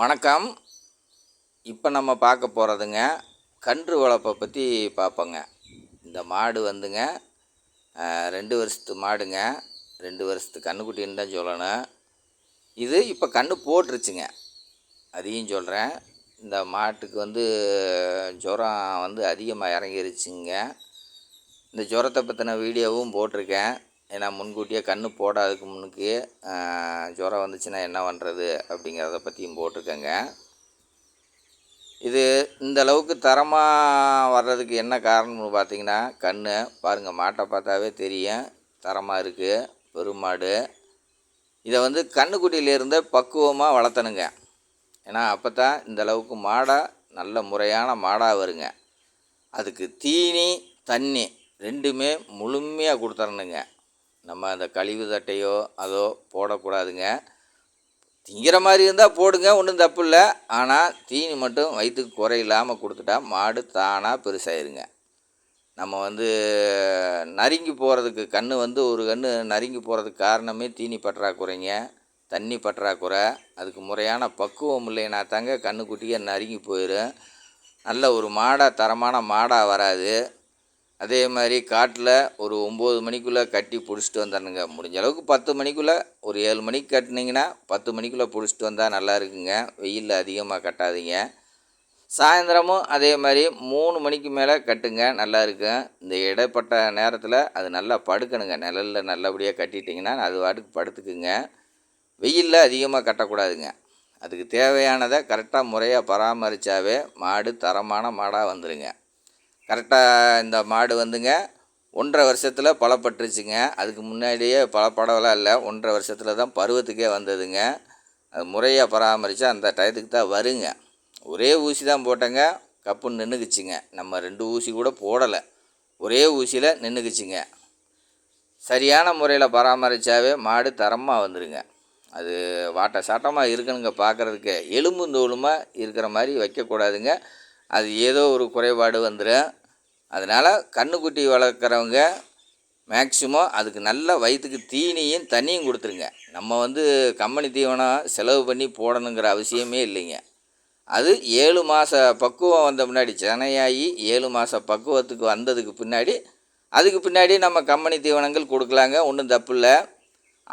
வணக்கம். இப்போ நம்ம பார்க்க போகிறதுங்க கன்று வளர்ப்பை பற்றி பார்ப்போங்க. இந்த மாடு வந்துங்க ரெண்டு வருஷத்து மாடுங்க ரெண்டு வருஷத்து கன்றுக்குட்டின்னு தான் சொல்லணும். இது இப்போ கன்று போட்டுருச்சுங்க. அதையும் சொல்கிறேன் இந்த மாட்டுக்கு வந்து ஜுரம் வந்து அதிகமாக இறங்கிருச்சுங்க. இந்த ஜுரத்தை பற்றின வீடியோவும் போட்டிருக்கேன். ஏன்னா முன்கூட்டியே கண் போடாததுக்கு முன்னுக்கு ஜுரம் வந்துச்சுன்னா என்ன பண்ணுறது அப்படிங்கிறத பற்றியும் போட்டிருக்கேங்க. இது இந்த அளவுக்கு தரமாக வர்றதுக்கு என்ன காரணம்னு பார்த்தீங்கன்னா கன்று பாருங்கள் மாட்டை பார்த்தாவே தெரியும். தரமாக இருக்குது பெருமாடு. இதை வந்து கண்ணுக்குட்டியிலேருந்து பக்குவமாக வளர்த்தணுங்க. ஏன்னா அப்போ தான் இந்த அளவுக்கு மாடாக நல்ல முறையான மாடாக வருங்க. அதுக்கு தீனி தண்ணி ரெண்டுமே முழுமையாக கொடுத்துறணுங்க நம்ம அந்த கழிவு தட்டையோ அதோ போடக்கூடாதுங்க. திங்கிற மாதிரி இருந்தால் போடுங்க ஒன்றும் தப்பு இல்லை. ஆனால் தீனி மட்டும் வயிற்றுக்கு குறையில்லாமல் கொடுத்துட்டா மாடு தானாக பெருசாயிருங்க. நம்ம வந்து நறுங்கி போகிறதுக்கு கன்று வந்து ஒரு கன்று நறுங்கி போகிறதுக்கு காரணமே தீனி பற்றாக்குறைங்க. தண்ணி பற்றாக்குறை. அதுக்கு முறையான பக்குவம் இல்லைன்னா தாங்க கண்ணுக்குட்டியே நறுங்கி போயிடும் நல்ல ஒரு மாடாக தரமான மாடாக வராது. அதே மாதிரி காட்டில் ஒரு ஒம்பது மணிக்குள்ளே கட்டி பிடிச்சிட்டு வந்துடணுங்க முடிஞ்ச அளவுக்கு பத்து மணிக்குள்ளே ஒரு ஏழு மணிக்கு கட்டினீங்கன்னா பத்து மணிக்குள்ளே பிடிச்சிட்டு வந்தால் நல்லா இருக்குங்க. வெயிலில் அதிகமாக கட்டாதீங்க. சாயந்தரமும் அதே மாதிரி மூணு மணிக்கு மேலே கட்டுங்க நல்லா இருக்கும் இந்த இடைப்பட்ட நேரத்தில் அது நல்லா படுக்கணுங்க. நிழலில் நல்லபடியாக கட்டிட்டிங்கன்னா அது வாட்டுக்கு படுத்துக்குங்க. வெயிலில் அதிகமாக கட்டக்கூடாதுங்க. அதுக்கு தேவையானதை கரெக்டாக முறையாக பராமரித்தாவே மாடு தரமான மாடாக வந்துடுங்க கரெக்டாக இந்த மாடு வந்துங்க. ஒன்றரை வருஷத்தில் பலப்பட்டுருச்சுங்க. அதுக்கு முன்னாடியே பலப்படவெல்லாம் இல்லை. ஒன்றரை வருஷத்தில் தான் பருவத்துக்கே வந்ததுங்க. அது முறையாக பராமரித்தா அந்த டயத்துக்கு தான் வருங்க. ஒரே ஊசி தான் போட்டேங்க. கப்புன்னு நின்றுக்குச்சுங்க நம்ம ரெண்டு ஊசி கூட போடலை. ஒரே ஊசியில் நின்றுக்குச்சுங்க சரியான முறையில் பராமரித்தாவே மாடு தரமாக வந்துடுங்க அது வாட்ட சாட்டமாக இருக்கணுங்க பார்க்குறதுக்கு எலும்பு தோலுமாக இருக்கிற மாதிரி வைக்கக்கூடாதுங்க. அது ஏதோ ஒரு குறைபாடு வந்துடும் அதனால் கன்றுக்குட்டி வளர்க்குறவங்க மேக்சிமம் அதுக்கு நல்ல வயிற்றுக்கு தீனியும் தண்ணியும் கொடுத்துருங்க. நம்ம வந்து கம்பெனி தீவனம் செலவு பண்ணி போடணுங்கிற அவசியமே இல்லைங்க. அது ஏழு மாத பக்குவம் வந்த முன்னாடி சென்னையாகி ஏழு மாத பக்குவத்துக்கு வந்ததுக்கு பின்னாடி அதுக்கு பின்னாடி நம்ம கம்பெனி தீவனங்கள் கொடுக்கலாங்க ஒன்றும் தப்பு இல்லை.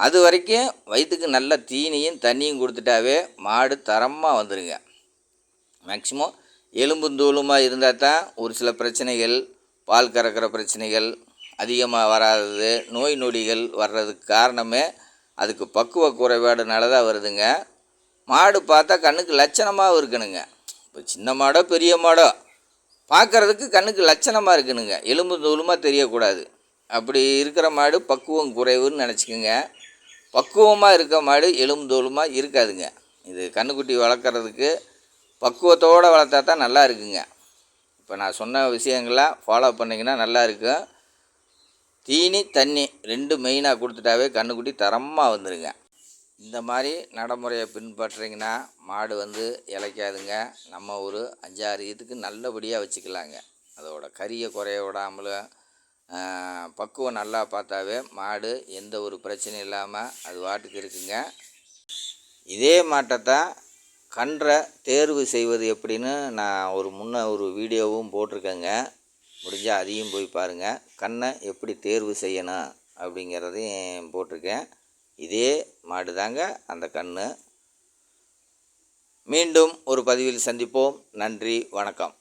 அது வரைக்கும் வயிற்றுக்கு நல்ல தீனியும் தண்ணியும் கொடுத்துட்டாவே மாடு தரமாக வந்துடுங்க மேக்சிமம் எலும்பும் தூளுமாக இருந்தால் தான் ஒரு சில பிரச்சனைகள் பால் கறக்கிற பிரச்சனைகள் அதிகமாக வராதது நோய் நொடிகள் வர்றதுக்கு காரணமே அதுக்கு பக்குவ குறைபாடுனால தான் வருதுங்க. மாடு பார்த்தா கண்ணுக்கு லட்சணமாகவும் இருக்கணுங்க. இப்போ சின்ன மாடோ பெரிய மாடோ பார்க்குறதுக்கு கண்ணுக்கு லட்சணமாக இருக்கணுங்க. எலும்பு தூளுமாக தெரியக்கூடாது. அப்படி இருக்கிற மாடு பக்குவம் குறைவுன்னு நினச்சிக்கோங்க. பக்குவமாக இருக்க மாடு எலும்பு தோலுமாக இருக்காதுங்க. இது கன்றுக்குட்டி வளர்க்குறதுக்கு பக்குவத்தோடு வளர்த்தா தான் நல்லா இருக்குங்க. இப்போ நான் சொன்ன விஷயங்கள்லாம் ஃபாலோ பண்ணிங்கன்னா நல்லா இருக்கும் தீனி தண்ணி ரெண்டு மெயினாக கொடுத்துட்டாவே கன்றுக்குட்டி தரமாக வந்துடுங்க இந்த மாதிரி நடைமுறையை பின்பற்றுறீங்கன்னா மாடு வந்து இளைக்காதுங்க நம்ம ஒரு அஞ்சாறு இதுக்கு நல்லபடியாக வச்சுக்கலாங்க. அதோட கறியை குறைய விடாமலும் பக்குவம் நல்லா பார்த்தாவே மாடு எந்த ஒரு பிரச்சனையும் இல்லாமல் அது வாட்டுக்கு இருக்குங்க. இதே மாட்டை தான் கன்றை தேர்வு செய்வது எப்படின்னு நான் ஒரு முன்ன ஒரு வீடியோவும் போட்டிருக்கேங்க. முடிஞ்சால் அதையும் போய் பாருங்கள் கண்ணை எப்படி தேர்வு செய்யணும் அப்படிங்கிறதையும் போட்டிருக்கேன். இதே மாடு தாங்க அந்த கன்று மீண்டும் ஒரு பதிவில் சந்திப்போம். நன்றி வணக்கம்.